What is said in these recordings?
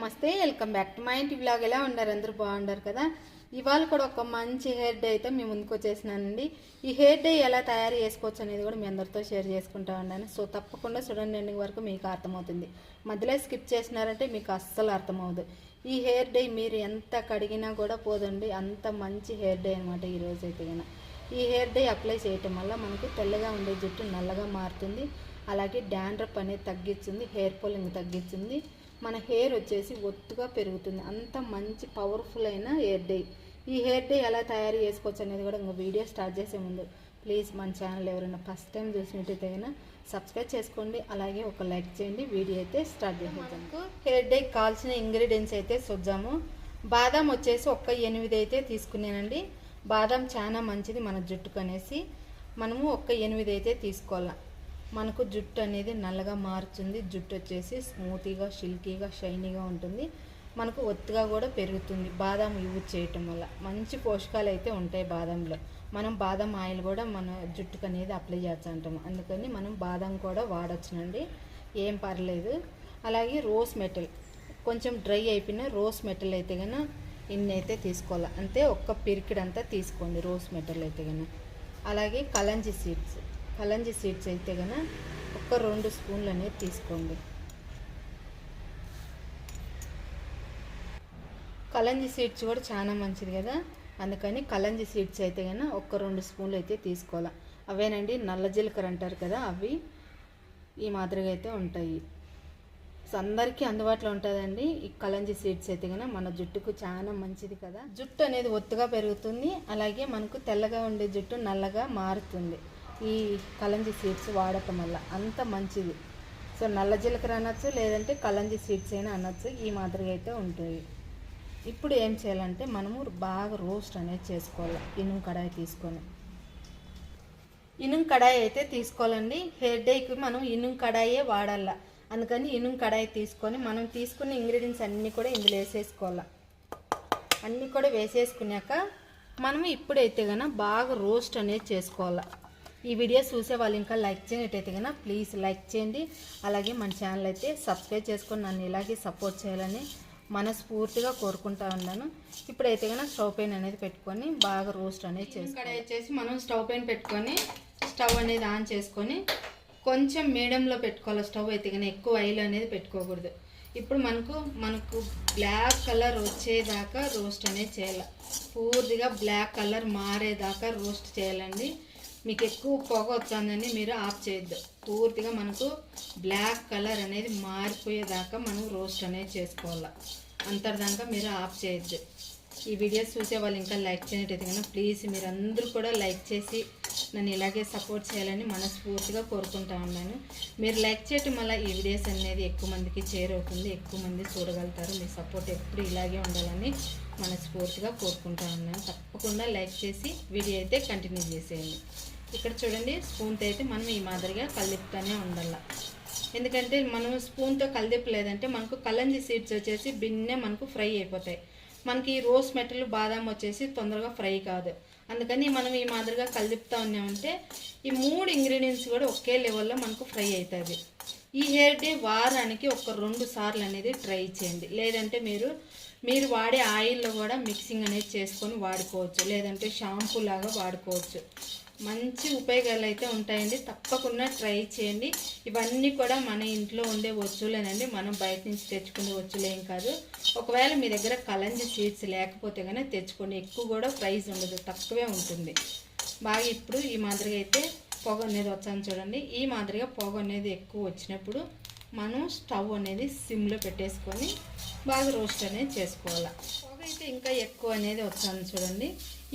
నమస్తే welcome back to మా ఇంటి బ్లాగ్ ఎలా ఉన్నారు? అందరూ బాగుండారు కదా? ఇవాళ కూడా ఒక మంచి హెయిర్ డే అయితే మీ ముందుకు వచ్చేసినానండి. ఈ హెయిర్ డే ఎలా తయారు చేసుకోవచ్చు అనేది కూడా మీ అందరితో షేర్ చేసుకుంటా ఉన్నాను. సో తప్పకుండా చూడండి ఎండింగ్ వరకు మీకు అర్థమవుతుంది. మధ్యలో స్కిప్ చేసినారంటే మీకు అస్సలు అర్థమవుదు ఈ హెయిర్ డే మీరు ఎంత కడిగినా కూడా పోదండి. అంత మంచి హెయిర్ డే అనమాట ఈరోజు అయితే కన్నా ఈ హెయిర్ డే అప్లై చేయటం వల్ల మనకు తెల్లగా ఉండే జుట్టు నల్లగా మారుతుంది. అలాగే డాండ్రప్ అనేది తగ్గిస్తుంది హెయిర్ పోలింగ్ తగ్గిస్తుంది మన హెయిర్ వచ్చేసి ఒత్తుగా పెరుగుతుంది. అంత మంచి పవర్ఫుల్ అయిన హెయిర్ డే. ఈ హెయిర్ డే ఎలా తయారు చేసుకోవచ్చు అనేది కూడా ఇంకో వీడియో స్టార్ట్ చేసే ముందు. ప్లీజ్ మన ఛానల్ ఎవరైనా ఫస్ట్ టైం చూసినట్టయితే అయినా సబ్స్క్రైబ్ చేసుకోండి. అలాగే ఒక లైక్ చేయండి. వీడియో అయితే స్టార్ట్ చేసేద్దాం. హెయిర్ డేకి కావాల్సిన ఇంగ్రీడియంట్స్ అయితే చూద్దాము. బాదం వచ్చేసి ఒక్క ఎనిమిది అయితే తీసుకున్నానండి. బాదం చాలా మంచిది మన జుట్టుకు అనేసి మనము ఒక్క ఎనిమిది అయితే తీసుకోవాలి. మనకు జుట్టు అనేది నల్లగా మారుతుంది. జుట్టు వచ్చేసి స్మూతీగా సిల్కీగా షైనీగా ఉంటుంది. మనకు ఒత్తుగా కూడా పెరుగుతుంది బాదం యూజ్ చేయటం వల్ల. మంచి పోషకాలు అయితే ఉంటాయి బాదంలో. మనం బాదం ఆయిల్ కూడా మన జుట్టుకు అనేది అప్లై చేస్తుంటాం అందుకని మనం బాదం కూడా వాడచ్చునండి ఏం పర్లేదు. అలాగే రోస్ మెటల్. కొంచెం డ్రై అయిపోయిన రోస్ మెటల్ అయితే కనుక ఇన్ని అయితే తీసుకోవాలి. అంతే ఒక్క పిరికిడంతా తీసుకోండి రోస్ మెటల్ అయితే కనుక అలాగే కలంజి సీడ్స్. కలంజి సీడ్స్ అయితే కనుక ఒక్క రెండు స్పూన్లు అనేది తీసుకోండి. కలంజి సీడ్స్ కూడా చాలా మంచిది కదా? అందుకని కలంజి సీడ్స్ అయితే కనుక ఒక్క రెండు స్పూన్లు అయితే తీసుకోవాలి. అవేనండి నల్ల జీలకర్ర అంటారు కదా అవి ఈ మాదిరిగా అయితే ఉంటాయి. సో అందరికీ అందుబాటులో ఉంటుందండి. ఈ కలంజి సీడ్స్ అయితే కనుక మన జుట్టుకు చాలా మంచిది కదా? జుట్టు అనేది ఒత్తుగా పెరుగుతుంది. అలాగే మనకు తెల్లగా ఉండే జుట్టు నల్లగా మారుతుంది. ఈ కలంజి సీడ్స్ వాడటం వల్ల అంత మంచిది. సో నల్ల జీలకర్ర అనొచ్చు లేదంటే కలంజి సీడ్స్ అయినా అనొచ్చు ఈ మాదిరిగా అయితే ఉంటుంది ఇప్పుడు ఏం చేయాలంటే మనము బాగా రోస్ట్ అనేది చేసుకోవాలి ఇనుము కడాయి తీసుకొని. ఇనుము కడాయి అయితే తీసుకోవాలండి. హెయిర్ డేకి మనం ఇనుము కడాయే వాడాల. అందుకని ఇనుము కడాయి తీసుకొని మనం తీసుకున్న ఇంగ్రీడియంట్స్ అన్నీ కూడా ఇందులో వేసేసుకోవాలి. అన్నీ కూడా వేసేసుకున్నాక మనం ఇప్పుడైతే కనుక బాగా రోస్ట్ అనేది చేసుకోవాలి. ఈ వీడియో చూసే వాళ్ళు ఇంకా లైక్ చేయనట్టయితే కనుక ప్లీజ్ లైక్ చేయండి. అలాగే మన ఛానల్ అయితే సబ్స్క్రైబ్ చేసుకొని నన్ను ఇలాగే సపోర్ట్ చేయాలని మనస్ఫూర్తిగా కోరుకుంటా ఉన్నాను. ఇప్పుడైతే కనుక స్టవ్ పైన అనేది పెట్టుకొని బాగా రోస్ట్ అనేది చేసి ఇక్కడ వచ్చేసి మనం స్టవ్ పైన పెట్టుకొని స్టవ్ అనేది ఆన్ చేసుకొని కొంచెం మీడియంలో పెట్టుకోవాలి. స్టవ్ అయితే కానీ ఎక్కువ ఆయిల్ అనేది పెట్టుకోకూడదు. ఇప్పుడు మనకు మనకు బ్లాక్ కలర్ వచ్చేదాకా రోస్ట్ అనేది చేయాలి. పూర్తిగా బ్లాక్ కలర్ మారేదాకా రోస్ట్ చేయాలండి. మీకు ఎక్కువ పొగ వచ్చిందని మీరు ఆఫ్ చేయొద్దు. పూర్తిగా మనకు బ్లాక్ కలర్ అనేది మారిపోయేదాకా మనం రోస్ట్ అనేది చేసుకోవాలి. అంతర్దాకా మీరు ఆఫ్ చేయొద్దు. ఈ వీడియోస్ చూసే వాళ్ళు ఇంకా లైక్ చేయనట్టయితే కనుక ప్లీజ్ మీరు అందరూ కూడా లైక్ చేసి నన్ను ఇలాగే సపోర్ట్ చేయాలని మనస్ఫూర్తిగా కోరుకుంటా ఉన్నాను. మీరు లైక్ చేయటం వల్ల ఈ వీడియోస్ అనేది ఎక్కువ మందికి చేరవుతుంది ఎక్కువ మంది చూడగలుగుతారు. మీ సపోర్ట్ ఎప్పుడు ఇలాగే ఉండాలని మనస్ఫూర్తిగా కోరుకుంటా ఉన్నాను. తప్పకుండా లైక్ చేసి వీడియో అయితే కంటిన్యూ చేసేయండి. ఇక్కడ చూడండి స్పూన్తో అయితే మనం ఈ మాదిరిగా కలుపుతూనే ఉండాలి. ఎందుకంటే మనం స్పూన్తో కలిదిప్పలేదంటే మనకు కలంజి సీడ్స్ వచ్చేసి బిన్నే మనకు ఫ్రై అయిపోతాయి. మనకి రోస్ మెటల్ బాదాం వచ్చేసి తొందరగా ఫ్రై కాదు. అందుకని మనం ఈ మాదిరిగా కలిపుతా ఉన్నామంటే ఈ మూడు ఇంగ్రీడియంట్స్ కూడా ఒకే లెవెల్లో మనకు ఫ్రై అవుతుంది ఈ హెయిర్ డే వారానికి ఒక రెండు సార్లు అనేది ట్రై చేయండి. లేదంటే మీరు మీరు వాడే ఆయిల్లో కూడా మిక్సింగ్ అనేది చేసుకొని వాడుకోవచ్చు. లేదంటే షాంపూ లాగా వాడుకోవచ్చు. మంచి ఉపయోగాలు అయితే ఉంటాయండి. తప్పకుండా ట్రై చేయండి. ఇవన్నీ కూడా మన ఇంట్లో ఉండే వచ్చులేనండి మనం బయట నుంచి తెచ్చుకునే వచ్చులేం కాదు. ఒకవేళ మీ దగ్గర కలంజి సీడ్స్ లేకపోతే కానీ తెచ్చుకోండి. ఎక్కువ కూడా ప్రైస్ ఉండదు. తక్కువే ఉంటుంది. బాగా ఇప్పుడు ఈ మాదిరిగా అయితే పొగ అనేది వచ్చాను చూడండి. ఈ మాదిరిగా పొగ అనేది ఎక్కువ వచ్చినప్పుడు మనం స్టవ్ అనేది సిమ్లో పెట్టేసుకొని బాగా రోస్ట్ అనేది చేసుకోవాలి. పొగ అయితే ఇంకా ఎక్కువ అనేది వచ్చాను చూడండి.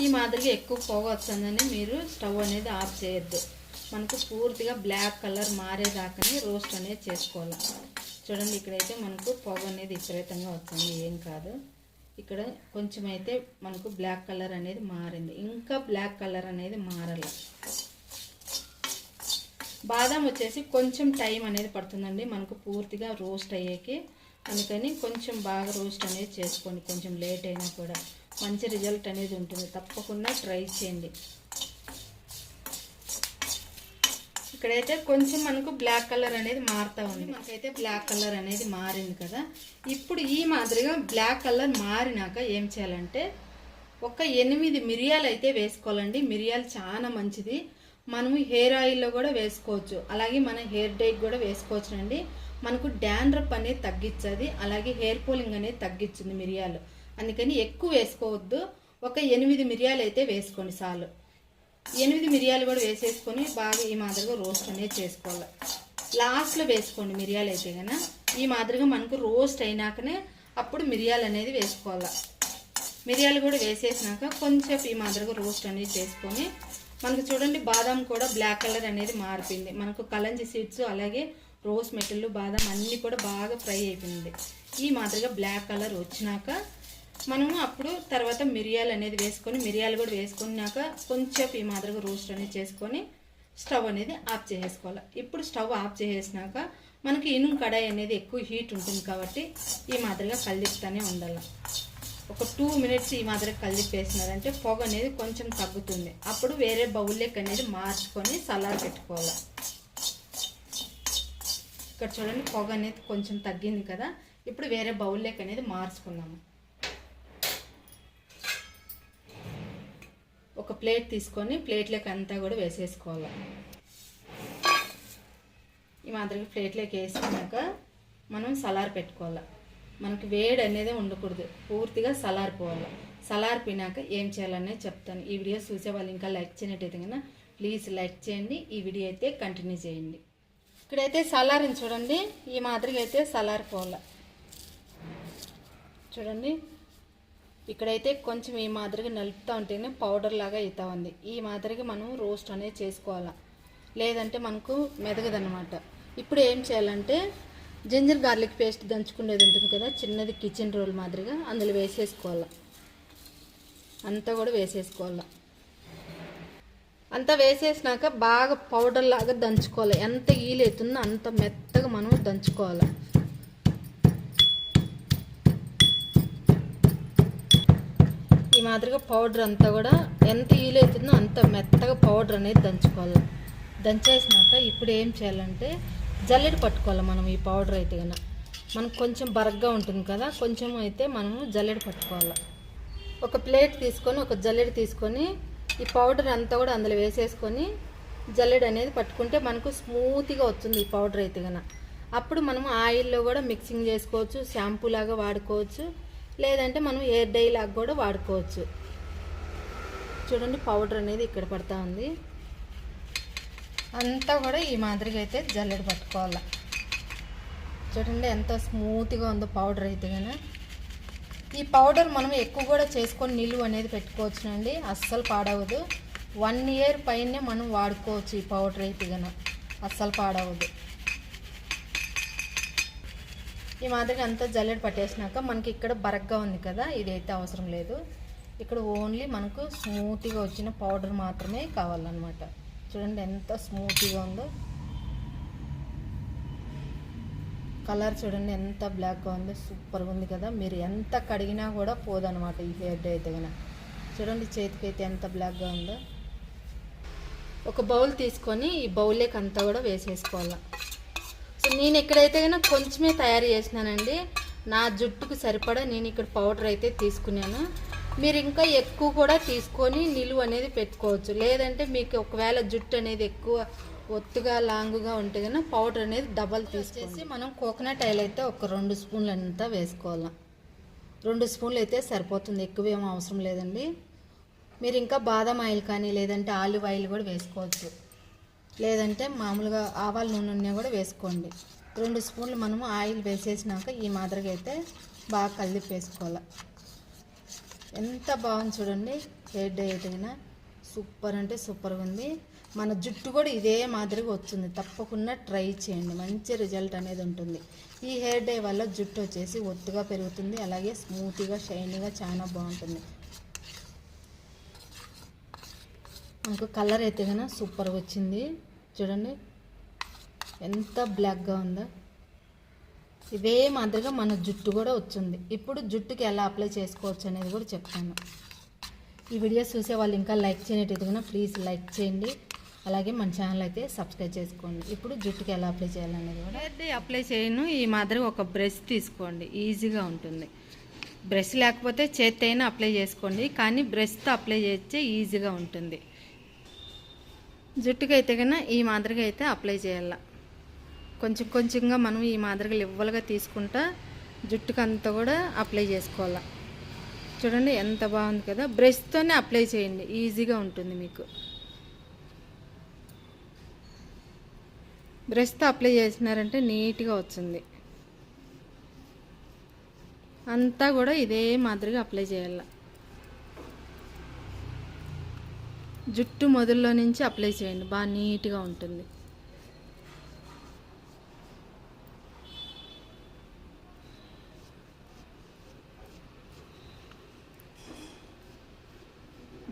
ఈ మాదిరిగా ఎక్కువ పొగ వచ్చిందని మీరు స్టవ్ అనేది ఆఫ్ చేయొద్దు. మనకు పూర్తిగా బ్లాక్ కలర్ మారేదాకానే రోస్ట్ అనేది చేసుకోవాలి. చూడండి ఇక్కడైతే మనకు పొగ అనేది విపరీతంగా వచ్చింది. ఏం కాదు. ఇక్కడ కొంచెం అయితే మనకు బ్లాక్ కలర్ అనేది మారింది. ఇంకా బ్లాక్ కలర్ అనేది మారాలి. బాదం వచ్చేసి కొంచెం టైం అనేది పడుతుందండి. మనకు పూర్తిగా రోస్ట్ అయ్యేకి. అందుకని కొంచెం బాగా రోస్ట్ అనేది చేసుకోండి. కొంచెం లేట్ అయినా కూడా. మంచి రిజల్ట్ అనేది ఉంటుంది. తప్పకుండా ట్రై చేయండి. ఇక్కడైతే కొంచెం మనకు బ్లాక్ కలర్ అనేది మారుతూ ఉంది. మనకైతే బ్లాక్ కలర్ అనేది మారింది కదా. ఇప్పుడు ఈ మాదిరిగా బ్లాక్ కలర్ మారినాక ఏం చేయాలంటే ఒక ఎనిమిది మిరియాలు అయితే వేసుకోవాలండి. మిరియాలు చాలా మంచిది. మనము హెయిర్ ఆయిల్లో కూడా వేసుకోవచ్చు. అలాగే మన హెయిర్ డైట్ కూడా వేసుకోవచ్చు అండి మనకు డాండ్రప్ అనేది తగ్గించది. అలాగే హెయిర్ పోలింగ్ అనేది తగ్గించింది మిరియాలు. అందుకని ఎక్కువ వేసుకోవద్దు. ఒక ఎనిమిది మిరియాలు అయితే వేసుకోండి చాలు. ఎనిమిది మిరియాలు కూడా వేసేసుకొని బాగా ఈ మాదిరిగా రోస్ట్ అనేది చేసుకోవాలి. లాస్ట్లో వేసుకోండి మిరియాలు అయితే కనుక ఈ మాదిరిగా మనకు రోస్ట్ అయినాకనే అప్పుడు మిరియాలు అనేది వేసుకోవాలి. మిరియాలు కూడా వేసేసినాక కొంచెం ఈ మాదిరిగా రోస్ట్ అనేది చేసుకొని మనకు చూడండి బాదం కూడా బ్లాక్ కలర్ అనేది మారిపోయింది. మనకు కలంజి సీడ్స్ అలాగే రోస్ మెటల్ బాదం అన్నీ కూడా బాగా ఫ్రై అయిపోయింది. ఈ మాదిరిగా బ్లాక్ కలర్ వచ్చినాక మనము అప్పుడు తర్వాత మిరియాలు అనేది వేసుకొని మిరియాలు కూడా వేసుకున్నాక కొంచెం ఈ మాదిరిగా రోస్ట్ అనేది చేసుకొని స్టవ్ అనేది ఆఫ్ చేసేసుకోవాలి. ఇప్పుడు స్టవ్ ఆఫ్ చేసేసినాక మనకి ఇనుము కడాయి అనేది ఎక్కువ హీట్ ఉంటుంది కాబట్టి ఈ మాదిరిగా కలిపిస్తూనే ఉండాలి. ఒక టూ మినిట్స్ ఈ మాదిరిగా కలిపేసినారంటే పొగ అనేది కొంచెం తగ్గుతుంది. అప్పుడు వేరే బౌల్లోకి అనేది మార్చుకొని సలాడ్ పెట్టుకోవాలి. ఇక్కడ చూడండి పొగ అనేది కొంచెం తగ్గింది కదా. ఇప్పుడు వేరే బౌల్లోకి అనేది మార్చుకున్నాము. ఒక ప్లేట్ తీసుకొని ప్లేట్లోకి అంతా కూడా వేసేసుకోవాలి. ఈ మాదిరిగా ప్లేట్లోకి వేసుకున్నాక మనం సలార్ పెట్టుకోవాలి. మనకి వేడి అనేది ఉండకూడదు. పూర్తిగా సలారిపోవాలి. సలారిపోయినాక ఏం చేయాలనేది చెప్తాను. ఈ వీడియో చూసే వాళ్ళు ఇంకా లైక్ చేయనట్టయితే కన్నా ప్లీజ్ లైక్ చేయండి. ఈ వీడియో అయితే కంటిన్యూ చేయండి. ఇక్కడైతే సలారిని చూడండి. ఈ మాదిరిగా అయితే సలారిపోవాలి. చూడండి. ఇక్కడైతే కొంచెం ఈ మాదిరిగా నలుపుతూ ఉంటేనే పౌడర్ లాగా అవుతా ఉంది. ఈ మాదిరిగా మనం రోస్ట్ అనేది చేసుకోవాలి? లేదంటే మనకు మెదగదనమాట ఇప్పుడు ఏం చేయాలంటే జింజర్ గార్లిక్ పేస్ట్ దంచుకునేది ఉంటుంది కదా చిన్నది కిచెన్ రోల్ మాదిరిగా అందులో వేసేసుకోవాలి? అంతా కూడా వేసేసుకోవాలి? అంతా వేసేసినాక బాగా పౌడర్ లాగా దంచుకోవాలి. ఎంత ఈలెత్తుందో అంత మెత్తగా మనం దంచుకోవాలి? మాదిరిగా పౌడర్ అంతా కూడా ఎంత ఈలెత్తుందో అంత మెత్తగా పౌడర్ అనేది దంచుకోవాలి. దంచేసినాక ఇప్పుడు ఏం చేయాలంటే జల్లెడ పట్టుకోవాలి మనం ఈ పౌడర్ అయితే కనుక. మనకు కొంచెం బరగ్గా ఉంటుంది కదా కొంచెం అయితే మనము జల్లెడ పట్టుకోవాలి. ఒక ప్లేట్ తీసుకొని ఒక జల్లెడ తీసుకొని ఈ పౌడర్ అంతా కూడా అందులో వేసేసుకొని జల్లెడ అనేది పట్టుకుంటే మనకు స్మూత్గా వస్తుంది ఈ పౌడర్ అయితే కనుక. అప్పుడు మనం ఆయిల్లో కూడా మిక్సింగ్ చేసుకోవచ్చు షాంపూ లాగా వాడుకోవచ్చు. లేదంటే మనం ఎయిర్ డై లాగా కూడా వాడుకోవచ్చు. చూడండి పౌడర్ అనేది ఇక్కడ పడతా ఉంది. అంతా కూడా ఈ మాదిరిగా అయితే జల్లెడ పట్టుకోవాలి. చూడండి ఎంత స్మూత్గా ఉందో పౌడర్ అయితే కానీ ఈ పౌడర్ మనం ఎక్కువ కూడా చేసుకొని నిలువ అనేది పెట్టుకోవచ్చునండి. అస్సలు పాడవదు. వన్ ఇయర్ పైనే మనం వాడుకోవచ్చు ఈ పౌడర్ అయితే కనుక అస్సలు పాడవదు. ఈ మాదిరిగా అంతా జల్లెడ పట్టేసినాక మనకి ఇక్కడ బరగ్గా ఉంది కదా ఇదైతే అవసరం లేదు. ఇక్కడ ఓన్లీ మనకు స్మూత్గా వచ్చిన పౌడర్ మాత్రమే కావాలన్నమాట. చూడండి ఎంత స్మూత్గా ఉందో. కలర్ చూడండి ఎంత బ్లాక్గా ఉందో సూపర్గా ఉంది కదా. మీరు ఎంత కడిగినా కూడా పోదనమాట ఈ హెయిర్ డే అయితే కనుక చూడండి చేతికి అయితే ఎంత బ్లాక్గా ఉందో. ఒక బౌల్ తీసుకొని ఈ బౌల్లోకి అంతా కూడా వేసేసుకోవాలి. నేను ఎక్కడైతే కనుక కొంచెమే తయారు చేసినానండి. నా జుట్టుకు సరిపడా నేను ఇక్కడ పౌడర్ అయితే తీసుకున్నాను. మీరు ఇంకా ఎక్కువ కూడా తీసుకొని నిలువ అనేది పెట్టుకోవచ్చు. లేదంటే మీకు ఒకవేళ జుట్టు అనేది ఎక్కువ ఒత్తుగా లాంగుగా ఉంటే కనుక పౌడర్ అనేది డబల్ తీసుకొచ్చేసి మనం కోకోనట్ ఆయిల్ అయితే ఒక రెండు స్పూన్లు అంతా వేసుకోవాలి. రెండు స్పూన్లు అయితే సరిపోతుంది. ఎక్కువ ఏం అవసరం లేదండి. మీరు ఇంకా బాదం ఆయిల్ కానీ లేదంటే ఆలివ్ ఆయిల్ కూడా వేసుకోవచ్చు. లేదంటే మామూలుగా ఆవాల నూనె కూడా వేసుకోండి. రెండు స్పూన్లు మనము ఆయిల్ వేసేసినాక ఈ మాదిరిగా అయితే బాగా కలిపి వేసుకోవాలి ఎంత బాగుంది చూడండి హెయిర్ డై సూపర్ అంటే సూపర్గా ఉంది. మన జుట్టు కూడా ఇదే మాదిరిగా వస్తుంది. తప్పకుండా ట్రై చేయండి మంచి రిజల్ట్ అనేది ఉంటుంది. ఈ హెయిర్ డే వల్ల జుట్టు వచ్చేసి ఒత్తుగా పెరుగుతుంది అలాగే స్మూత్గా షైనీగా చాలా బాగుంటుంది. మనకు కలర్ అయితే కనుక సూపర్గా వచ్చింది. చూడండి. ఎంత బ్లాక్గా ఉందో. ఇదే మాదిరిగా మన జుట్టు కూడా వచ్చింది. ఇప్పుడు జుట్టుకి ఎలా అప్లై చేసుకోవచ్చు అనేది కూడా చెప్తాను. ఈ వీడియోస్ చూసే వాళ్ళు ఇంకా లైక్ చేయనట్టు కనుక ప్లీజ్ లైక్ చేయండి. అలాగే మన ఛానల్ అయితే సబ్స్క్రైబ్ చేసుకోండి. ఇప్పుడు జుట్టుకి ఎలా అప్లై చేయాలనేది కూడా అయితే అప్లై చేయను. ఈ మాదిరిగా ఒక బ్రష్ తీసుకోండి. ఈజీగా ఉంటుంది. బ్రష్ లేకపోతే చేతి అయినా అప్లై చేసుకోండి. కానీ బ్రష్తో అప్లై చేస్తే ఈజీగా ఉంటుంది. జుట్టుకి అయితే కన్నా ఈ మాదిరిగా అయితే అప్లై చేయాల. కొంచెం కొంచెంగా మనం ఈ మాదిరిగా లివ్వలుగా తీసుకుంటా జుట్టుకు అంతా కూడా అప్లై చేసుకోవాలి. చూడండి ఎంత బాగుంది కదా. బ్రష్తోనే అప్లై చేయండి. ఈజీగా ఉంటుంది మీకు. బ్రష్తో అప్లై చేసినారంటే నీట్గా వచ్చింది. అంతా కూడా ఇదే మాదిరిగా అప్లై చేయాలి. జుట్టు మొదల్లో నుంచి అప్లై చేయండి. బాగా నీట్గా ఉంటుంది.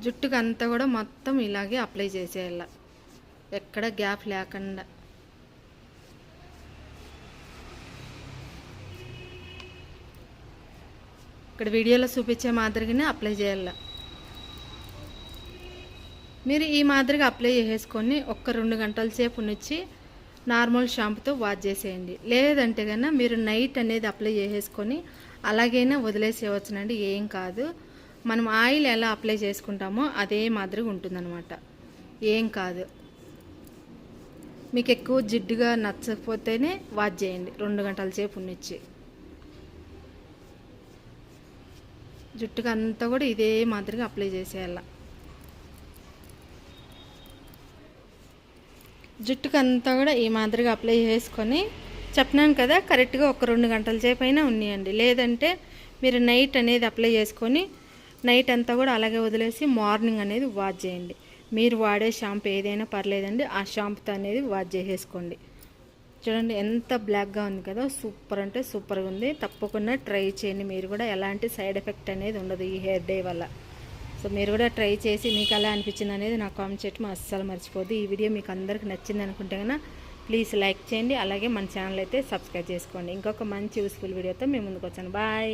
జుట్టుకు అంతా కూడా మొత్తం ఇలాగే అప్లై చేసేయాల. ఎక్కడ గ్యాప్ లేకుండా. ఇక్కడ వీడియోలో చూపించే మాదిరిగానే అప్లై చేయాలి. మీరు ఈ మాదిరిగా అప్లై చేసేసుకొని ఒక్క రెండు గంటల సేపు నుంచి నార్మల్ షాంపుతో వాష్ చేసేయండి. లేదంటే కన్నా మీరు నైట్ అనేది అప్లై చేసేసుకొని అలాగైనా వదిలేసేయవచ్చునండి. ఏం కాదు. మనం ఆయిల్ ఎలా అప్లై చేసుకుంటామో అదే మాదిరిగా ఉంటుందన్నమాట. ఏం కాదు. మీకు ఎక్కువ జిడ్డుగా నచ్చకపోతేనే వాష్ చేయండి. రెండు గంటల సేపు ఉన్నిచ్చి జుట్టుకు అంతా కూడా ఇదే మాదిరిగా అప్లై చేసేయాల. జుట్టుకు అంతా కూడా ఈ మాదిరిగా అప్లై చేసుకొని చెప్పినాను కదా కరెక్ట్గా ఒక రెండు గంటల సేపు అయినా ఉన్నాయండి. లేదంటే మీరు నైట్ అనేది అప్లై చేసుకొని నైట్ అంతా కూడా అలాగే వదిలేసి మార్నింగ్ అనేది వాష్ చేయండి. మీరు వాడే షాంపూ ఏదైనా పర్లేదండి ఆ షాంపూతో అనేది వాష్ చేసేసుకోండి. చూడండి ఎంత బ్లాక్గా ఉంది కదా సూపర్ అంటే సూపర్గా ఉంది. తప్పకుండా ట్రై చేయండి. మీరు కూడా ఎలాంటి సైడ్ ఎఫెక్ట్ అనేది ఉండదు ఈ హెయిర్ డే వల్ల. సో మీరు కూడా ట్రై చేసి మీకు ఎలా అనిపించింది అనేది నాకు కామెంట్ చేయటం అస్సలు మర్చిపోద్దు ఈ వీడియో మీకు అందరికి నచ్చింది అనుకుంటే కన్నా ప్లీజ్ లైక్ చేయండి. అలాగే మన ఛానల్ అయితే సబ్స్క్రైబ్ చేసుకోండి. ఇంకొక మంచి యూస్ఫుల్ వీడియోతో మేము ముందుకు వచ్చాను. బాయ్